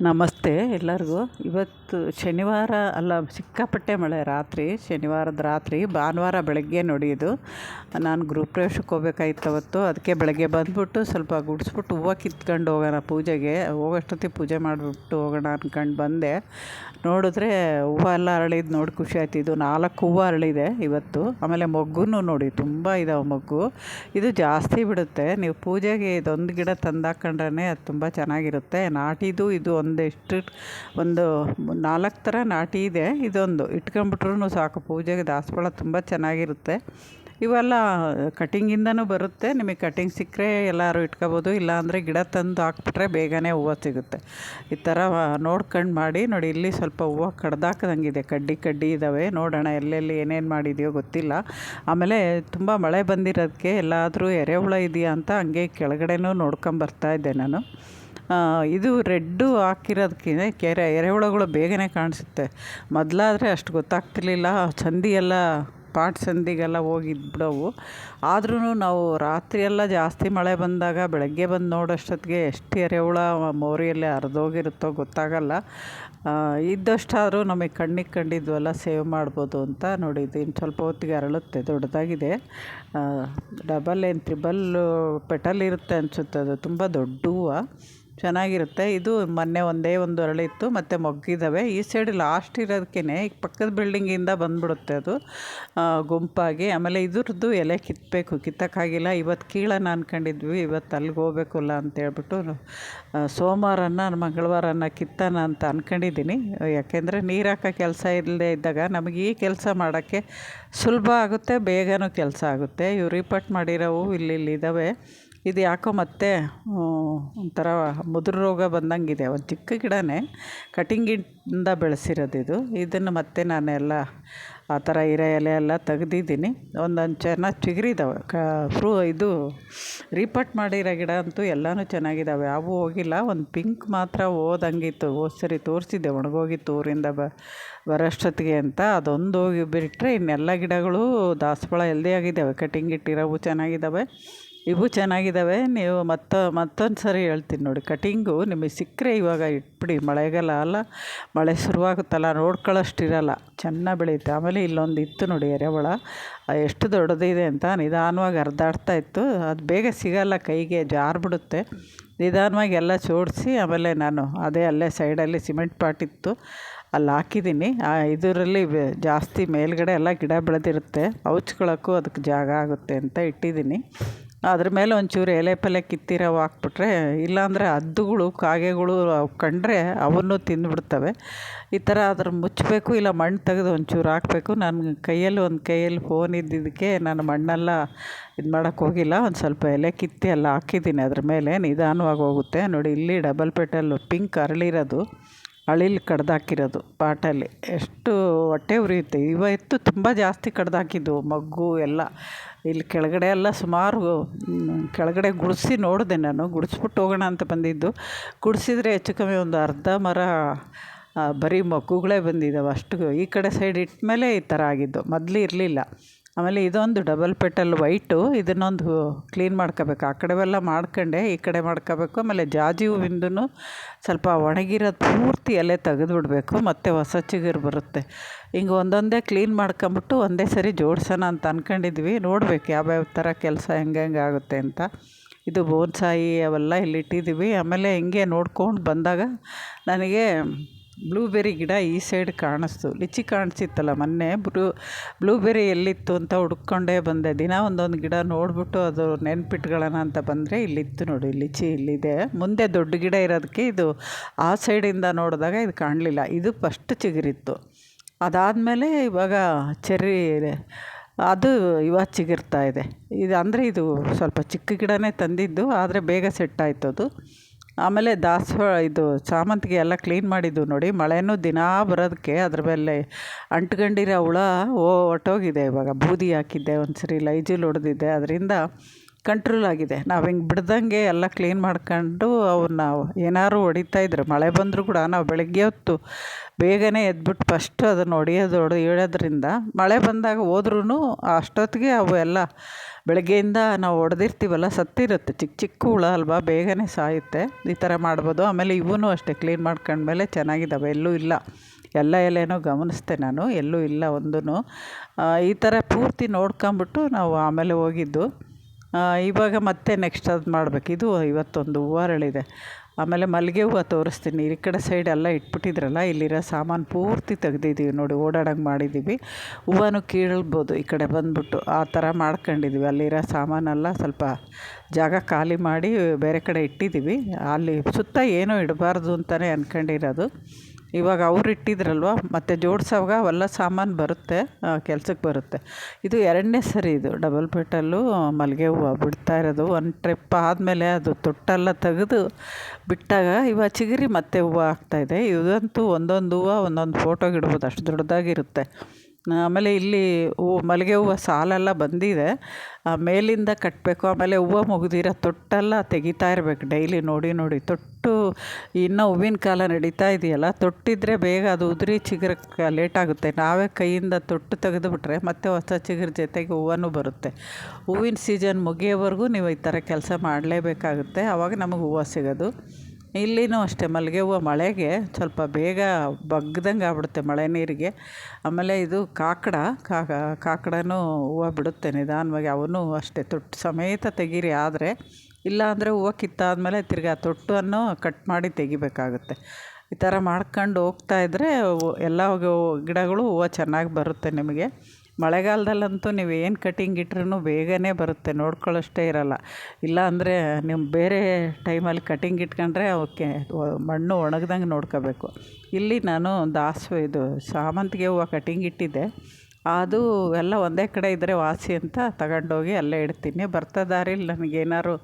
ನಮಸ್ತೆ ಎಲ್ಲರಿಗೂ. ಇವತ್ತು ಶನಿವಾರ ಅಲ್ಲ, ಸಿಕ್ಕಾಪಟ್ಟೆ ಮಳೆ ರಾತ್ರಿ, ಶನಿವಾರದ ರಾತ್ರಿ, ಭಾನುವಾರ ಬೆಳಗ್ಗೆ ನೋಡಿ ಇದು. ನಾನು ಗೃಹಪ್ರವೇಶಕ್ಕೆ ಹೋಗ್ಬೇಕಾಗಿತ್ತು ಅವತ್ತು. ಅದಕ್ಕೆ ಬೆಳಗ್ಗೆ ಬಂದುಬಿಟ್ಟು ಸ್ವಲ್ಪ ಗುಡಿಸ್ಬಿಟ್ಟು ಹೂವು ಕಿತ್ಕೊಂಡು ಹೋಗೋಣ ಪೂಜೆಗೆ. ಹೋಗೋಷ್ಟೊತ್ತಿಗೆ ಪೂಜೆ ಮಾಡಿಬಿಟ್ಟು ಹೋಗೋಣ ಅಂದ್ಕೊಂಡು ಬಂದೆ. ನೋಡಿದ್ರೆ ಹೂವು ಎಲ್ಲ ಅರಳಿದ್ದು ನೋಡಿ ಖುಷಿ ಆಯ್ತು. ಇದು ನಾಲ್ಕು ಹೂವು ಅರಳಿದೆ ಇವತ್ತು. ಆಮೇಲೆ ಮೊಗ್ಗು ನೋಡಿ, ತುಂಬ ಇದಾವೆ ಮೊಗ್ಗು. ಇದು ಜಾಸ್ತಿ ಬಿಡುತ್ತೆ. ನೀವು ಪೂಜೆಗೆ ಇದೊಂದು ಗಿಡ ತಂದಾಕೊಂಡ್ರೆ ಅದು ತುಂಬ ಚೆನ್ನಾಗಿರುತ್ತೆ. ನಾಟಿದು ಇದು ಒಂದೆಷ್ಟು ಒಂದು ನಾಲ್ಕು ಥರ ನಾಟಿ ಇದೆ. ಇದೊಂದು ಇಟ್ಕೊಂಬಿಟ್ರು ಸಾಕು. ಪೂಜೆಗೆ ದಾಸವಾಳ ತುಂಬ ಚೆನ್ನಾಗಿರುತ್ತೆ. ಇವೆಲ್ಲ ಕಟಿಂಗಿಂದನೂ ಬರುತ್ತೆ. ನಿಮಗೆ ಕಟಿಂಗ್ ಸಿಕ್ಕರೆ ಎಲ್ಲರೂ ಇಟ್ಕೋಬೋದು. ಇಲ್ಲಾಂದರೆ ಗಿಡ ತಂದು ಹಾಕ್ಬಿಟ್ರೆ ಬೇಗನೆ ಹೂವು ಸಿಗುತ್ತೆ. ಈ ಥರ ನೋಡ್ಕೊಂಡು ಮಾಡಿ. ನೋಡಿ, ಇಲ್ಲಿ ಸ್ವಲ್ಪ ಹೂವು ಕಡ್ದಾಕ್ದಂಗಿದೆ. ಕಡ್ಡಿ ಕಡ್ಡಿ ಇದ್ದಾವೆ ನೋಡೋಣ, ಎಲ್ಲೆಲ್ಲಿ ಏನೇನು ಮಾಡಿದೆಯೋ ಗೊತ್ತಿಲ್ಲ. ಆಮೇಲೆ ತುಂಬ ಮಳೆ ಬಂದಿರೋದಕ್ಕೆ ಎಲ್ಲಾದರೂ ಎರೆಹುಳ ಇದೆಯಾ ಅಂತ ಹಂಗೆ ಕೆಳಗಡೆನೂ ನೋಡ್ಕೊಂಬರ್ತಾ ಇದ್ದೆ ನಾನು. ಇದು ರೆಡ್ಡು ಹಾಕಿರೋದಕ್ಕೆ ಕೆರೆ, ಎರೆಹುಳಗಳು ಬೇಗನೆ ಕಾಣಿಸುತ್ತೆ. ಮೊದಲಾದರೆ ಅಷ್ಟು ಗೊತ್ತಾಗ್ತಿರ್ಲಿಲ್ಲ. ಸಂದಿಯೆಲ್ಲ ಪಾಟ್ ಸಂದಿಗೆಲ್ಲ ಹೋಗಿದ್ಬಿಡವು. ಆದ್ರೂ ನಾವು ರಾತ್ರಿಯೆಲ್ಲ ಜಾಸ್ತಿ ಮಳೆ ಬಂದಾಗ ಬೆಳಗ್ಗೆ ಬಂದು ನೋಡೋಷ್ಟೊತ್ತಿಗೆ ಎಷ್ಟು ಎರೆಹುಳ ಮೋರಿಯಲ್ಲಿ ಹರಿದೋಗಿರುತ್ತೋ ಗೊತ್ತಾಗಲ್ಲ. ಇದ್ದಷ್ಟಾದರೂ ನಮಗೆ ಕಣ್ಣಿಗೆ ಕಂಡಿದ್ವಲ್ಲ, ಸೇವ್ ಮಾಡ್ಬೋದು ಅಂತ ನೋಡಿ ಇನ್ನು ಸ್ವಲ್ಪ ಹೊತ್ತಿಗೆ ಅರಳುತ್ತೆ, ದೊಡ್ಡದಾಗಿದೆ. ಡಬಲ್ ಏನು ತ್ರಿಬಲ್ ಪೆಟಲ್ ಇರುತ್ತೆ ಅನಿಸುತ್ತೆ, ಅದು ತುಂಬ ದೊಡ್ಡ ಹೂವು. ಚೆನ್ನಾಗಿರುತ್ತೆ. ಇದು ಮೊನ್ನೆ ಒಂದೇ ಒಂದು ಅರಳಿತ್ತು ಮತ್ತು ಮೊಗ್ಗಿದ್ದಾವೆ ಈ ಸೈಡ್ ಲಾಸ್ಟ್ ಇರೋದಕ್ಕೇ ಈಗ ಪಕ್ಕದ ಬಿಲ್ಡಿಂಗಿಂದ ಬಂದ್ಬಿಡುತ್ತೆ ಅದು. ಗುಂಪಾಗಿ. ಆಮೇಲೆ ಇದ್ರದ್ದು ಎಲೆ ಕಿತ್ತಬೇಕು ಕಿತ್ತಕ್ಕಾಗಿಲ್ಲ. ಇವತ್ತು ಕೀಳನ್ನು ಅಂದ್ಕೊಂಡಿದ್ವಿ ಇವತ್ತು ಅಲ್ಲಿಗೆ ಹೋಗ್ಬೇಕಲ್ಲ ಅಂತೇಳ್ಬಿಟ್ಟು ಸೋಮವಾರನ ಮಂಗಳವಾರನ ಕಿತ್ತನ ಅಂತ ಅಂದ್ಕೊಂಡಿದ್ದೀನಿ ಯಾಕೆಂದರೆ ನೀರು ಹಾಕೋ ಕೆಲಸ ಇಲ್ಲದೆ ಇದ್ದಾಗ ನಮಗೆ ಈ ಕೆಲಸ ಮಾಡೋಕ್ಕೆ ಸುಲಭ ಆಗುತ್ತೆ, ಬೇಗನೂ ಕೆಲಸ ಆಗುತ್ತೆ. ಇವು ರಿಪೋರ್ಟ್ ಮಾಡಿರೋವು ಇಲ್ಲಿ ಇದ್ದಾವೆ ಇದು ಯಾಕೋ ಮತ್ತೆ ಒಂಥರ ಮುದುರು ರೋಗ ಬಂದಂಗಿದೆ. ಒಂದು ಚಿಕ್ಕ ಗಿಡನೇ ಕಟಿಂಗಿಂದ ಬೆಳೆಸಿರೋದು ಇದು. ಇದನ್ನು ಮತ್ತೆ ನಾನೆಲ್ಲ ಆ ಥರ ಇರೋ ಎಲೆ ಎಲ್ಲ ತೆಗೆದಿದ್ದೀನಿ. ಒಂದೊಂದು ಚೆನ್ನಾಗಿ ಚಿಗುರಿದಾವೆ. ಕ, ಫ್ರೂ, ಇದು ರೀಪಟ್ ಮಾಡಿರೋ ಗಿಡ ಅಂತೂ ಎಲ್ಲನೂ ಚೆನ್ನಾಗಿದ್ದಾವೆ ಯಾವೂ ಹೋಗಿಲ್ಲ. ಒಂದು ಪಿಂಕ್ ಮಾತ್ರ ಹೋದಂಗಿತ್ತು. ಹೋದ ಸರಿ ತೋರಿಸಿದ್ದೆ. ಒಣಗೋಗಿತ್ತು ಊರಿಂದ ಬ, ಬರೋಷ್ಟೊತ್ತಿಗೆ ಅಂತ. ಅದೊಂದು ಹೋಗಿ ಬಿಟ್ಟರೆ ಇನ್ನೆಲ್ಲ ಗಿಡಗಳು ದಾಸವಾಳ ಹೆಲ್ದಿ ಆಗಿದ್ದಾವೆ. ಕಟಿಂಗ್ ಇಟ್ಟಿರೋವು ಚೆನ್ನಾಗಿದ್ದಾವೆ. ಇವು ಚೆನ್ನಾಗಿದ್ದಾವೆ ನೀವು ಮತ್ತು, ಮತ್ತೊಂದು ಸರಿ ಹೇಳ್ತೀನಿ ನೋಡಿ. ಕಟಿಂಗು ನಿಮಗೆ ಸಿಕ್ಕರೆ ಇವಾಗ ಇಟ್ಬಿಡಿ. ಮಳೆಗಾಲ ಅಲ್ಲ, ಮಳೆ ಶುರುವಾಗುತ್ತಲ್ಲ ನೋಡ್ಕೊಳ್ಳೋಷ್ಟಿರಲ್ಲ ಚೆನ್ನಾಗಿ ಬೆಳೆಯುತ್ತೆ. ಆಮೇಲೆ ಇಲ್ಲೊಂದು ಇತ್ತು ನೋಡಿ ಎರೆಹುಳ. ಎಷ್ಟು ದೊಡ್ಡದಿದೆ ಅಂತ ನಿಧಾನವಾಗಿ ಅರ್ಧಾಡ್ತಾ ಇತ್ತು. ಅದು ಬೇಗ ಸಿಗೋಲ್ಲ, ಕೈಗೆ ಜಾರ್ಬಿಡುತ್ತೆ ನಿಧಾನವಾಗಿ ಎಲ್ಲ ಜೋಡಿಸಿ ಆಮೇಲೆ ನಾನು ಅದೇ ಅಲ್ಲೇ ಸೈಡಲ್ಲಿ ಸಿಮೆಂಟ್ ಪಾಟ್ ಇತ್ತು. ಅಲ್ಲಿ ಹಾಕಿದ್ದೀನಿ. ಇದರಲ್ಲಿ ಜಾಸ್ತಿ ಮೇಲ್ಗಡೆ ಎಲ್ಲ ಗಿಡ ಬೆಳೆದಿರುತ್ತೆ. ಔಚ್ಕೊಳ್ಳೋಕ್ಕೂ ಅದಕ್ಕೆ ಜಾಗ ಆಗುತ್ತೆ ಅಂತ ಇಟ್ಟಿದ್ದೀನಿ. ಅದ್ರ ಮೇಲೆ ಒಂಚೂರು ಎಲೆ ಪಲೆ ಕಿತ್ತಿರೋ ಹಾಕ್ಬಿಟ್ರೆ ಇಲ್ಲಾಂದರೆ ಹದ್ದುಗಳು, ಕಾಗೆಗಳು ಕಂಡ್ರೆ ಕಂಡರೆ ಅವನ್ನು ತಿಂದುಬಿಡ್ತವೆ. ಈ ಥರ ಅದ್ರ ಮುಚ್ಚಬೇಕು, ಇಲ್ಲ ಮಣ್ಣು ತೆಗೆದು ಒಂಚೂರು ಹಾಕಬೇಕು. ನನ್ನ ಕೈಯಲ್ಲಿ ಒಂದು ಕೈಯಲ್ಲಿ ಫೋನ್ ಇದ್ದಿದ್ದಕ್ಕೆ ನಾನು ಮಣ್ಣೆಲ್ಲ ಇದು ಮಾಡೋಕ್ಕೆ ಹೋಗಿಲ್ಲ. ಒಂದು ಸ್ವಲ್ಪ ಎಲೆ ಕಿತ್ತಿ ಎಲ್ಲ ಹಾಕಿದ್ದೀನಿ ಅದ್ರ ಮೇಲೆ. ನಿಧಾನವಾಗಿ ಹೋಗುತ್ತೆ. ನೋಡಿ, ಇಲ್ಲಿ ಡಬಲ್ ಪೆಟಲ್ಲು ಪಿಂಕ್ ಅರಳಿರೋದು. ಅಳಿಲ್ ಕಡ್ದಾಕಿರೋದು ಪಾಟಲ್ಲಿ. ಎಷ್ಟು ಹೊಟ್ಟೆ ಉರಿಯುತ್ತೆ. ಇವತ್ತು ತುಂಬ ಜಾಸ್ತಿ ಕಡ್ದಾಕಿದ್ದು, ಮಗ್ಗು ಎಲ್ಲ. ಇಲ್ಲಿ ಕೆಳಗಡೆ ಎಲ್ಲ ಸುಮಾರು ಕೆಳಗಡೆ ಗುಡಿಸಿ ನೋಡಿದೆ ನಾನು. ಗುಡಿಸ್ಬಿಟ್ಟು ಹೋಗೋಣ ಅಂತ ಬಂದಿದ್ದು. ಗುಡಿಸಿದ್ರೆ ಹೆಚ್ಚು ಕಮ್ಮಿ ಒಂದು ಅರ್ಧ ಮರ ಬರೀ ಮಗ್ಗುಗಳೇ ಬಂದಿದ್ದಾವೆ ಅಷ್ಟು. ಈ ಕಡೆ ಸೈಡ್ ಇಟ್ಟ ಮೇಲೆ ಈ ಥರ ಆಗಿದ್ದು. ಮೊದಲು ಇರಲಿಲ್ಲ. ಆಮೇಲೆ ಇದೊಂದು ಡಬಲ್ ಪೆಟಲ್ ವೈಟು ಇದನ್ನೊಂದು ಕ್ಲೀನ್ ಮಾಡ್ಕೋಬೇಕು. ಆ ಕಡೆವೆಲ್ಲ ಮಾಡ್ಕೊಂಡೆ, ಈ ಕಡೆ ಮಾಡ್ಕೋಬೇಕು. ಆಮೇಲೆ ಜಾಜಿ ಹೂವಿಂದೂ ಸ್ವಲ್ಪ ಒಣಗಿರೋದು ಪೂರ್ತಿ ಎಲೆ ತೆಗೆದು ಬಿಡಬೇಕು ಮತ್ತು ಹೊಸ ಚಿಗುರು ಬರುತ್ತೆ. ಹಿಂಗೆ ಒಂದೊಂದೇ ಕ್ಲೀನ್ ಮಾಡ್ಕೊಂಬಿಟ್ಟು ಒಂದೇ ಸರಿ ಜೋಡ್ಸೋಣ ಅಂತ ಅಂದ್ಕೊಂಡಿದ್ವಿ ನೋಡ್ಬೇಕು ಯಾವ್ಯಾವ ಥರ ಕೆಲಸ ಹೆಂಗೆ ಹೆಂಗೆ ಆಗುತ್ತೆ ಅಂತ. ಇದು ಬೋನ್ಸಾಯಿ ಅವೆಲ್ಲ ಇಲ್ಲಿ ಇಟ್ಟಿದ್ದೀವಿ ಆಮೇಲೆ ಹಿಂಗೆ ನೋಡ್ಕೊಂಡು ಬಂದಾಗ ನನಗೆ ಬ್ಲೂಬೆರಿ ಗಿಡ ಈ ಸೈಡ್ ಕಾಣಿಸ್ತು. ಲಿಚಿ ಕಾಣಿಸಿತ್ತಲ್ಲ ಮೊನ್ನೆ. ಬ್ಲೂ ಬ್ಲೂಬೆರಿ ಎಲ್ಲಿತ್ತು ಅಂತ ಹುಡ್ಕೊಂಡೇ ಬಂದೆ. ದಿನ ಒಂದೊಂದು ಗಿಡ ನೋಡಿಬಿಟ್ಟು ಅದು ನೆನ್ಪಿಟ್ಕೊಳ್ಳೋಣ ಅಂತ ಬಂದರೆ ಇಲ್ಲಿತ್ತು ನೋಡಿ. ಲಿಚಿ ಇಲ್ಲಿದೆ. ಮುಂದೆ ದೊಡ್ಡ ಗಿಡ ಇರೋದಕ್ಕೆ ಇದು ಆ ಸೈಡಿಂದ ನೋಡಿದಾಗ ಇದು ಕಾಣಲಿಲ್ಲ. ಇದು ಫಸ್ಟ್ ಚಿಗುರಿತ್ತು. ಅದಾದಮೇಲೆ ಇವಾಗ ಚೆರ್ರಿ ಅದು ಇವಾಗ ಚಿಗುರ್ತಾ ಇದೆ. ಇದು ಅಂದರೆ ಇದು ಸ್ವಲ್ಪ ಚಿಕ್ಕ ಗಿಡನೇ ತಂದಿದ್ದು, ಆದರೆ ಬೇಗ ಸೆಟ್ ಆಯ್ತು ಅದು ಆಮೇಲೆ ದಾಸವಾಳ ಇದು ಸಾಮಂತಿಗೆ ಎಲ್ಲ ಕ್ಲೀನ್ ಮಾಡಿದ್ದು ನೋಡಿ, ಮಳೆನೂ ದಿನಾ ಬರೋದಕ್ಕೆ ಅದ್ರ ಮೇಲೆ ಅಂಟ್ಕೊಂಡಿರೋ ಹುಳ ಓ, ಹೊರ್ಟೋಗಿದೆ ಇವಾಗ. ಬೂದಿ ಹಾಕಿದ್ದೆ ಒಂದು ಸರಿ ಲೈಜಿಲ್ ಹೊಡೆದಿದ್ದೆ. ಅದರಿಂದ ಕಂಟ್ರೋಲ್ ಆಗಿದೆ. ನಾವು ಹಿಂಗೆ ಬಿಡ್ದಂಗೆ ಎಲ್ಲ ಕ್ಲೀನ್ ಮಾಡ್ಕೊಂಡು ಅವನ್ನ ಏನಾದ್ರು ಹೊಡಿತಾ ಇದ್ರೆ. ಮಳೆ ಬಂದರೂ ಕೂಡ ನಾವು ಬೆಳಗ್ಗೆ ಹೊತ್ತು ಬೇಗನೆ ಎದ್ಬಿಟ್ಟು ಫಸ್ಟ್ ಅದನ್ನು ಹೊಡಿಯೋದು ಹೊಡೆ ಇಡೋದ್ರಿಂದ ಮಳೆ ಬಂದಾಗ ಹೋದ್ರೂ ಅಷ್ಟೊತ್ತಿಗೆ ಅವು ಎಲ್ಲ ಬೆಳಗ್ಗೆಯಿಂದ ನಾವು ಹೊಡೆದಿರ್ತೀವಲ್ಲ, ಸತ್ತಿರುತ್ತೆ. ಚಿಕ್ಕ ಚಿಕ್ಕ ಹುಳ ಅಲ್ವಾ, ಬೇಗನೆ ಸಾಯುತ್ತೆ. ಈ ಥರ ಮಾಡ್ಬೋದು. ಆಮೇಲೆ ಇವೂ ಅಷ್ಟೇ ಕ್ಲೀನ್ ಮಾಡ್ಕೊಂಡ್ಮೇಲೆ ಚೆನ್ನಾಗಿದ್ದಾವೆ. ಎಲ್ಲೂ ಇಲ್ಲ. ಎಲ್ಲ ಎಲೆನೂ ಗಮನಿಸ್ದೆ ನಾನು. ಎಲ್ಲೂ ಇಲ್ಲ ಒಂದೂ ಈ ಥರ ಪೂರ್ತಿ ನೋಡ್ಕೊಂಬಿಟ್ಟು ನಾವು ಆಮೇಲೆ ಹೋಗಿದ್ದು. ಇವಾಗ ಮತ್ತೆ ನೆಕ್ಸ್ಟ್ ಅದು ಮಾಡ್ಬೇಕು. ಇದು ಇವತ್ತೊಂದು ಹೂವು ಅರಳಿದೆ ಆಮೇಲೆ ಮಲ್ಲಿಗೆ ಹೂವು ತೋರಿಸ್ತೀನಿ. ಈ ಕಡೆ ಸೈಡ್ ಎಲ್ಲ ಇಟ್ಬಿಟ್ಟಿದ್ರಲ್ಲ, ಇಲ್ಲಿರೋ ಸಾಮಾನು ಪೂರ್ತಿ ತೆಗ್ದಿದ್ದೀವಿ ನೋಡಿ, ಓಡಾಡಂಗೆ ಮಾಡಿದ್ದೀವಿ. ಹೂವನ್ನು ಕೀಳ್ಬೋದು ಈ ಕಡೆ ಬಂದುಬಿಟ್ಟು. ಆ ಥರ ಮಾಡ್ಕೊಂಡಿದ್ದೀವಿ. ಅಲ್ಲಿರೋ ಸಾಮಾನೆಲ್ಲ ಸ್ವಲ್ಪ ಜಾಗ ಖಾಲಿ ಮಾಡಿ ಬೇರೆ ಕಡೆ ಇಟ್ಟಿದ್ದೀವಿ. ಅಲ್ಲಿ ಸುತ್ತ ಏನೂ ಇಡಬಾರ್ದು ಅಂತಲೇ ಅಂದ್ಕೊಂಡಿರೋದು ಇವಾಗ ಅವ್ರು ಇಟ್ಟಿದ್ರಲ್ವ? ಮತ್ತು ಜೋಡ್ಸೋವಾಗ ಅವೆಲ್ಲ ಸಾಮಾನು ಬರುತ್ತೆ ಕೆಲ್ಸಕ್ಕೆ ಬರುತ್ತೆ. ಇದು ಎರಡನೇ ಸರಿ ಇದು. ಡಬಲ್ ಬೆಟಲ್ಲು ಮಲ್ಲಿಗೆ ಹೂವು ಬಿಡ್ತಾ ಇರೋದು. ಒಂದು ಟ್ರಿಪ್ ಆದಮೇಲೆ ಅದು ತೊಟ್ಟೆಲ್ಲ ತೆಗೆದು ಬಿಟ್ಟಾಗ ಇವಾಗ ಚಿಗುರಿ ಮತ್ತೆ ಹೂವು ಆಗ್ತಾಯಿದೆ ಇದಂತೂ ಒಂದೊಂದು ಹೂವು, ಒಂದೊಂದು ಫೋಟೋಗಿಡ್ಬೋದು ಅಷ್ಟು ದೊಡ್ಡದಾಗಿರುತ್ತೆ. ಆಮೇಲೆ ಇಲ್ಲಿ ಹೂವು ಮಲ್ಲಿಗೆ ಹೂವು ಸಾಲೆಲ್ಲ ಬಂದಿದೆ. ಮೇಲಿಂದ ಕಟ್ಟಬೇಕು ಆಮೇಲೆ ಹೂವು ಮುಗಿದಿರೋ ತೊಟ್ಟೆಲ್ಲ ತೆಗಿತಾ ಇರ್ಬೇಕು ಡೈಲಿ ನೋಡಿ ನೋಡಿ. ತೊಟ್ಟು ಇನ್ನೂ ಹೂವಿನ ಕಾಲ ನಡೀತಾ ಇದೆಯಲ್ಲ, ತೊಟ್ಟಿದ್ರೆ ಬೇಗ ಅದು ಉದುರಿ ಚಿಗುರಕ್ಕೆ ಲೇಟಾಗುತ್ತೆ ನಾವೇ ಕೈಯಿಂದ ತೊಟ್ಟು ತೆಗೆದುಬಿಟ್ರೆ ಮತ್ತೆ ಹೊಸ ಚಿಗುರು ಜೊತೆಗೆ ಹೂವನೂ ಬರುತ್ತೆ. ಹೂವಿನ ಸೀಸನ್ ಮುಗಿಯೋವರೆಗೂ ನೀವು ಈ ಥರ ಕೆಲಸ ಮಾಡಲೇಬೇಕಾಗುತ್ತೆ. ಆವಾಗ ನಮಗೆ ಹೂವು ಸಿಗೋದು. ಇಲ್ಲಿನೂ ಅಷ್ಟೇ ಮಲ್ಲಿಗೆ ಹೂವು ಮಳೆಗೆ ಸ್ವಲ್ಪ ಬೇಗ ಬಗ್ದಂಗೆ ಆಗ್ಬಿಡುತ್ತೆ ಮಳೆ ನೀರಿಗೆ. ಆಮೇಲೆ ಇದು ಕಾಕಡ ಕಾಕಡನೂ ಹೂವು ಬಿಡುತ್ತೆ ನಿಧಾನವಾಗಿ, ಅವನು ಅಷ್ಟೇ, ತೊಟ್ಟು ಸಮೇತ ತೆಗೀರಿ, ಆದರೆ ಇಲ್ಲಾಂದರೆ ಹೂವು ಕಿತ್ತಾದಮೇಲೆ ತಿರ್ಗಾ ತೊಟ್ಟನ್ನು ಕಟ್ ಮಾಡಿ ತೆಗಿಬೇಕಾಗುತ್ತೆ. ಈ ಥರ ಮಾಡ್ಕೊಂಡು ಹೋಗ್ತಾಯಿದ್ರೆ ಎಲ್ಲ ಗಿಡಗಳು ಹೂವು ಚೆನ್ನಾಗಿ ಬರುತ್ತೆ ನಿಮಗೆ. ಮಳೆಗಾಲದಲ್ಲಂತೂ ನೀವು ಏನು ಕಟಿಂಗ್ ಇಟ್ರೂ ಬೇಗನೆ ಬರುತ್ತೆ, ನೋಡ್ಕೊಳ್ಳೋಷ್ಟೇ ಇರೋಲ್ಲ. ಇಲ್ಲ ಅಂದರೆ ನೀವು ಬೇರೆ ಟೈಮಲ್ಲಿ ಕಟಿಂಗ್ ಇಟ್ಕೊಂಡ್ರೆ ಅವಕ್ಕೆ ಮಣ್ಣು ಒಣಗ್ದಂಗೆ ನೋಡ್ಕೋಬೇಕು. ಇಲ್ಲಿ ನಾನು ದಾಸು ಇದು ಸಾಮಂತಿಗೆ ಹೂವು ಕಟಿಂಗ್ ಇಟ್ಟಿದ್ದೆ. ಅದು ಎಲ್ಲ ಒಂದೇ ಕಡೆ ಇದ್ದರೆ ವಾಸಿ ಅಂತ ತಗೊಂಡೋಗಿ ಅಲ್ಲೇ ಇಡ್ತೀನಿ. ಬರ್ತಾ ದಾರಿಲಿ ನನಗೇನಾದ್ರು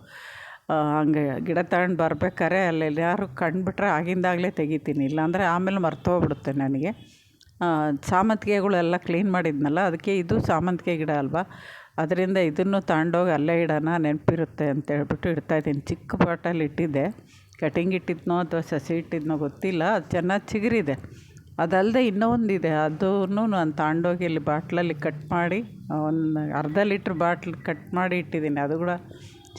ಹಂಗೆ ಗಿಡ ತಗೊಂಡು ಬರ್ಬೇಕಾದ್ರೆ ಅಲ್ಲಿ ಯಾರು ಕಂಡುಬಿಟ್ರೆ ಆಗಿಂದಾಗಲೇ ತೆಗಿತೀನಿ. ಇಲ್ಲಾಂದರೆ ಆಮೇಲೆ ಮರ್ತೋಗ್ಬಿಡುತ್ತೆ ನನಗೆ. ಸಾಮಂತಿಗೆಗಳೆಲ್ಲ ಕ್ಲೀನ್ ಮಾಡಿದ್ನಲ್ಲ, ಅದಕ್ಕೆ ಇದು ಸಾಮಂತಿಗೆ ಗಿಡ ಅಲ್ವಾ? ಅದರಿಂದ ಇದನ್ನು ತಗೊಂಡೋಗಿ ಅಲ್ಲೇ ಇಡೋಣ ನೆನಪಿರುತ್ತೆ ಅಂತೇಳ್ಬಿಟ್ಟು ಇಡ್ತಾಯಿದ್ದೀನಿ ಚಿಕ್ಕ ಪಾಟಲ್ಲಿ ಇಟ್ಟಿದ್ದೆ. ಕಟಿಂಗ್ ಇಟ್ಟಿದ್ನೋ ಅಥವಾ ಸಸಿ ಇಟ್ಟಿದ್ನೋ ಗೊತ್ತಿಲ್ಲ. ಅದು ಚೆನ್ನಾಗಿ ಚಿಗುರಿದೆ. ಅದಲ್ಲದೆ ಇನ್ನೂ ಒಂದಿದೆ ಅದೂ ನಾನು ತಗೊಂಡೋಗಿ ಇಲ್ಲಿ ಬಾಟ್ಲಲ್ಲಿ ಕಟ್ ಮಾಡಿ, ಒಂದು ಅರ್ಧ ಲೀಟ್ರ್ ಬಾಟ್ಲ್ ಕಟ್ ಮಾಡಿ ಇಟ್ಟಿದ್ದೀನಿ. ಅದು ಕೂಡ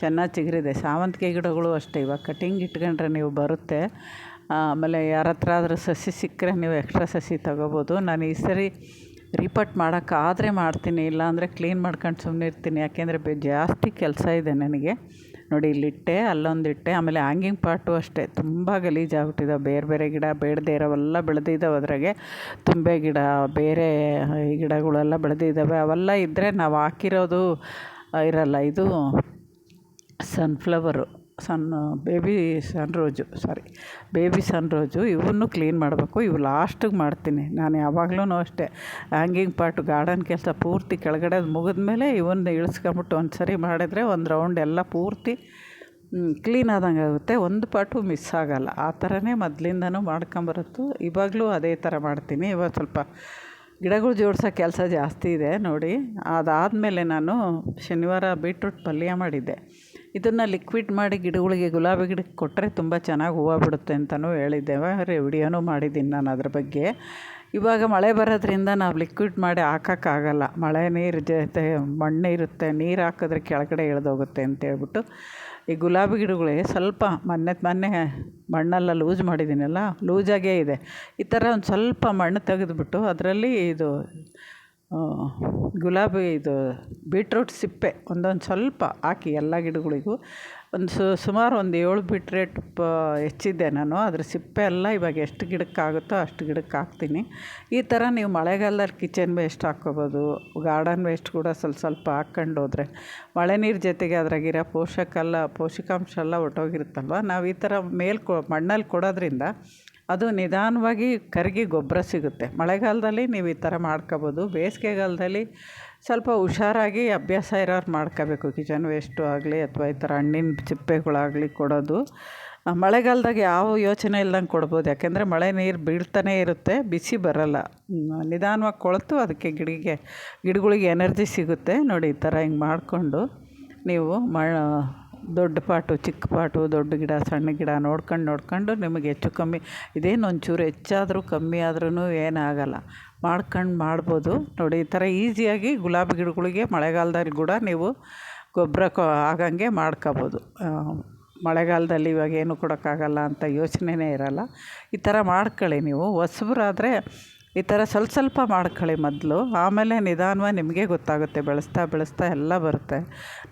ಚೆನ್ನಾಗಿ ಚಿಗುರಿದೆ. ಸಾವಂತಿಗೆ ಗಿಡಗಳು ಅಷ್ಟೇ. ಇವಾಗ ಕಟಿಂಗ್ ಇಟ್ಕೊಂಡ್ರೆ ನೀವು ಬರುತ್ತೆ. ಆಮೇಲೆ ಯಾರ ಹತ್ರ ಆದರೂ ಸಸಿ ಸಿಕ್ಕರೆ ನೀವು ಎಕ್ಸ್ಟ್ರಾ ಸಸಿ ತಗೋಬೋದು. ನಾನು ಈ ಸರಿ ರೀಪೋರ್ಟ್ ಮಾಡೋಕ್ಕಾದರೆ ಮಾಡ್ತೀನಿ, ಇಲ್ಲಾಂದರೆ ಕ್ಲೀನ್ ಮಾಡ್ಕೊಂಡು ಸುಮ್ಮನೆ ಇರ್ತೀನಿ. ಯಾಕೆಂದರೆ ಬೆ, ಜಾಸ್ತಿ ಕೆಲಸ ಇದೆ ನನಗೆ. ನೋಡಿ ಇಲ್ಲಿಟ್ಟೆ ಅಲ್ಲೊಂದು ಇಟ್ಟೆ, ಆಮೇಲೆ ಹ್ಯಾಂಗಿಂಗ್ ಪಾಟು ಅಷ್ಟೇ. ತುಂಬ ಗಲೀಜಾಗ್ಬಿಟ್ಟಿದ್ದಾವೆ ಬೇರೆ ಬೇರೆ ಗಿಡ ಬೇಡದೇ ಇರೋವೆಲ್ಲ ಬೆಳೆದಿದ್ದಾವೆ ಅದ್ರಾಗೆ. ತುಂಬೆ ಗಿಡ, ಬೇರೆ ಗಿಡಗಳೆಲ್ಲ ಬೆಳೆದಿದ್ದಾವೆ ಅವೆಲ್ಲ ಇದ್ದರೆ ನಾವು ಹಾಕಿರೋದು ಇರಲ್ಲ, ಇದು sunflower sun baby sun rose, sorry, baby sun rose ಇವನ್ನು ಕ್ಲೀನ್ ಮಾಡಬೇಕು, ಇವು ಲಾಸ್ಟಿಗೆ ಮಾಡ್ತೀನಿ, ನಾನು ಯಾವಾಗ್ಲೂ ಅಷ್ಟೇ. ಹ್ಯಾಂಗಿಂಗ್ ಪಾರ್ಟ್, ಗಾರ್ಡನ್ ಕೆಲಸ ಪೂರ್ತಿ ಕೆಳಗಡೆ ಮುಗಿದ್ಮೇಲೆ ಇವನ್ನ ಇಳಿಸ್ಕೊಂಬಿಟ್ಟು ಒಂದು ಸರಿ ಮಾಡಿದರೆ ಒಂದು ರೌಂಡ್ ಎಲ್ಲ ಪೂರ್ತಿ ಕ್ಲೀನ್ ಆದಂಗೆ ಆಗುತ್ತೆ. ಒಂದು ಪಾಟು ಮಿಸ್ ಆಗೋಲ್ಲ. ಆ ಥರನೇ ಮೊದಲಿಂದನೂ ಮಾಡ್ಕೊಂಬರತ್ತು. ಇವಾಗಲೂ ಅದೇ ಥರ ಮಾಡ್ತೀನಿ. ಇವಾಗ ಸ್ವಲ್ಪ ಗಿಡಗಳು ಜೋಡಿಸೋ ಕೆಲಸ ಜಾಸ್ತಿ ಇದೆ ನೋಡಿ. ಅದಾದಮೇಲೆ ನಾನು ಶನಿವಾರ ಬೀಟ್ರೂಟ್ ಪಲ್ಯ ಮಾಡಿದ್ದೆ. ಇದನ್ನು ಲಿಕ್ವಿಡ್ ಮಾಡಿ ಗಿಡಗಳಿಗೆ ಗುಲಾಬಿ ಗಿಡಕ್ಕೆ ಕೊಟ್ಟರೆ ತುಂಬ ಚೆನ್ನಾಗಿ ಹೂವು ಬಿಡುತ್ತೆ ಅಂತಲೂ ಹೇಳಿದ್ದೇವೆ. ವಿಡಿಯೋನೂ ಮಾಡಿದ್ದೀನಿ ನಾನು ಅದ್ರ ಬಗ್ಗೆ. ಇವಾಗ ಮಳೆ ಬರೋದ್ರಿಂದ ನಾವು ಲಿಕ್ವಿಡ್ ಮಾಡಿ ಹಾಕೋಕ್ಕಾಗಲ್ಲ. ಮಳೆ ನೀರು ಜೊತೆ ಮಣ್ಣು ಇರುತ್ತೆ ನೀರು ಹಾಕಿದ್ರೆ ಕೆಳಗಡೆ ಇಳಿದೋಗುತ್ತೆ ಅಂತೇಳ್ಬಿಟ್ಟು ಈ ಗುಲಾಬಿ ಗಿಡಗಳಿಗೆ ಸ್ವಲ್ಪ ಮೊನ್ನೆ ಮೊನ್ನೆ ಮಣ್ಣೆಲ್ಲ ಲೂಸ್ ಮಾಡಿದ್ದೀನಲ್ಲ, ಲೂಸಾಗೇ ಇದೆ. ಈ ಥರ ಒಂದು ಸ್ವಲ್ಪ ಮಣ್ಣು ತೆಗೆದ್ಬಿಟ್ಟು ಅದರಲ್ಲಿ ಇದು ಗುಲಾಬಿ ಇದು ಬೀಟ್ರೂಟ್ ಸಿಪ್ಪೆ ಒಂದೊಂದು ಸ್ವಲ್ಪ ಹಾಕಿ ಎಲ್ಲ ಗಿಡಗಳಿಗೂ. ಒಂದು ಸುಮಾರು ಒಂದು ಏಳು ಬೀಟ್ರೇಟ್ ಪ ಹೆಚ್ಚಿದ್ದೆ ನಾನು. ಅದ್ರ ಸಿಪ್ಪೆ ಎಲ್ಲ ಇವಾಗ ಎಷ್ಟು ಗಿಡಕ್ಕೆ ಆಗುತ್ತೋ ಅಷ್ಟು ಗಿಡಕ್ಕೆ ಹಾಕ್ತೀನಿ. ಈ ಥರ ನೀವು ಮಳೆಗಾಲದಲ್ಲಿ ಕಿಚನ್ ವೇಸ್ಟ್ ಹಾಕ್ಕೋಬೋದು, ಗಾರ್ಡನ್ ವೇಸ್ಟ್ ಕೂಡ ಸ್ವಲ್ಪ ಸ್ವಲ್ಪ ಹಾಕ್ಕೊಂಡು ಹೋದರೆ ಮಳೆ ನೀರು ಜೊತೆಗೆ ಅದ್ರಾಗಿರೋ ಪೋಷಕ ಎಲ್ಲ ಪೋಷಕಾಂಶ ಎಲ್ಲ ಹೊರ್ಟೋಗಿರುತ್ತಲ್ವ ನಾವು ಈ ಥರ ಮೇಲೆ ಕೊ ಮಣ್ಣಲ್ಲಿ ಕೊಡೋದ್ರಿಂದ ಅದು ನಿಧಾನವಾಗಿ ಕರಗಿ ಗೊಬ್ಬರ ಸಿಗುತ್ತೆ. ಮಳೆಗಾಲದಲ್ಲಿ ನೀವು ಈ ಥರ ಮಾಡ್ಕೋಬೋದು. ಬೇಸಿಗೆಗಾಲದಲ್ಲಿ ಸ್ವಲ್ಪ ಹುಷಾರಾಗಿ ಅಭ್ಯಾಸ ಇರೋರು ಮಾಡ್ಕೋಬೇಕು. ಕಿಚನ್ ವೇಸ್ಟು ಆಗಲಿ ಅಥವಾ ಈ ಥರ ಹಣ್ಣಿನ ಚಿಪ್ಪೆಗಳಾಗಲಿ ಕೊಡೋದು. ಮಳೆಗಾಲದಾಗ ಯಾವ ಯೋಚನೆ ಇಲ್ದಂಗೆ ಕೊಡ್ಬೋದು. ಯಾಕೆಂದರೆ ಮಳೆ ನೀರು ಬೀಳ್ತಾನೆ ಇರುತ್ತೆ, ಬಿಸಿ ಬರೋಲ್ಲ. ನಿಧಾನವಾಗಿ ಕೊಳೆತು, ಅದಕ್ಕೆ ಗಿಡಕ್ಕೆ ಗಿಡಗಳಿಗೆ ಎನರ್ಜಿ ಸಿಗುತ್ತೆ. ನೋಡಿ, ಈ ಥರ ಹಿಂಗೆ ಮಾಡಿಕೊಂಡು ನೀವು ಮ ದೊಡ್ಡ ಪಾಟು, ಚಿಕ್ಕ ಪಾಟು, ದೊಡ್ಡ ಗಿಡ, ಸಣ್ಣ ಗಿಡ ನೋಡ್ಕೊಂಡು ನೋಡ್ಕೊಂಡು ನಿಮಗೆ ಹೆಚ್ಚು ಕಮ್ಮಿ, ಇದೇನು ಒಂಚೂರು ಹೆಚ್ಚಾದರೂ ಕಮ್ಮಿ ಆದ್ರೂ ಏನಾಗಲ್ಲ. ಮಾಡ್ಕೊಂಡು ಮಾಡ್ಬೋದು. ನೋಡಿ, ಈ ಥರ ಈಸಿಯಾಗಿ ಗುಲಾಬಿ ಗಿಡಗಳಿಗೆ ಮಳೆಗಾಲದಲ್ಲಿ ಕೂಡ ನೀವು ಗೊಬ್ಬರ ಕೊ, ಆಗಂಗೆ ಮಾಡ್ಕೊಬೋದು. ಮಳೆಗಾಲದಲ್ಲಿ ಇವಾಗ ಏನು ಕೊಡೋಕ್ಕಾಗಲ್ಲ ಅಂತ ಯೋಚನೆನೇ ಇರೋಲ್ಲ. ಈ ಥರ ಮಾಡ್ಕೊಳ್ಳಿ ನೀವು. ಹೊಸಬ್ರಾದ್ರೆ ಈ ಥರ ಸ್ವಲ್ಪ ಸ್ವಲ್ಪ ಮಾಡ್ಕೊಳ್ಳಿ ಮೊದಲು. ಆಮೇಲೆ ನಿಧಾನವಾಗಿ ನಿಮಗೆ ಗೊತ್ತಾಗುತ್ತೆ. ಬೆಳೆಸ್ತಾ ಬೆಳೆಸ್ತಾ ಎಲ್ಲ ಬರುತ್ತೆ.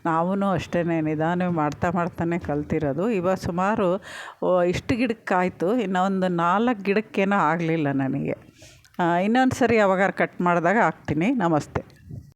ನಾವೂ ಅಷ್ಟೇ ನಿಧಾನ ಮಾಡ್ತಾ ಮಾಡ್ತಾನೆ ಕಲ್ತಿರೋದು. ಇವಾಗ ಸುಮಾರು ಇಷ್ಟು ಗಿಡಕ್ಕಾಯಿತು. ಇನ್ನು ಒಂದು ನಾಲ್ಕು ಗಿಡಕ್ಕೇನೋ ಆಗಲಿಲ್ಲ ನನಗೆ. ಇನ್ನೊಂದು ಸರಿ ಯಾವಾಗಾರು ಕಟ್ ಮಾಡಿದಾಗ ಹಾಕ್ತೀನಿ. ನಮಸ್ತೆ.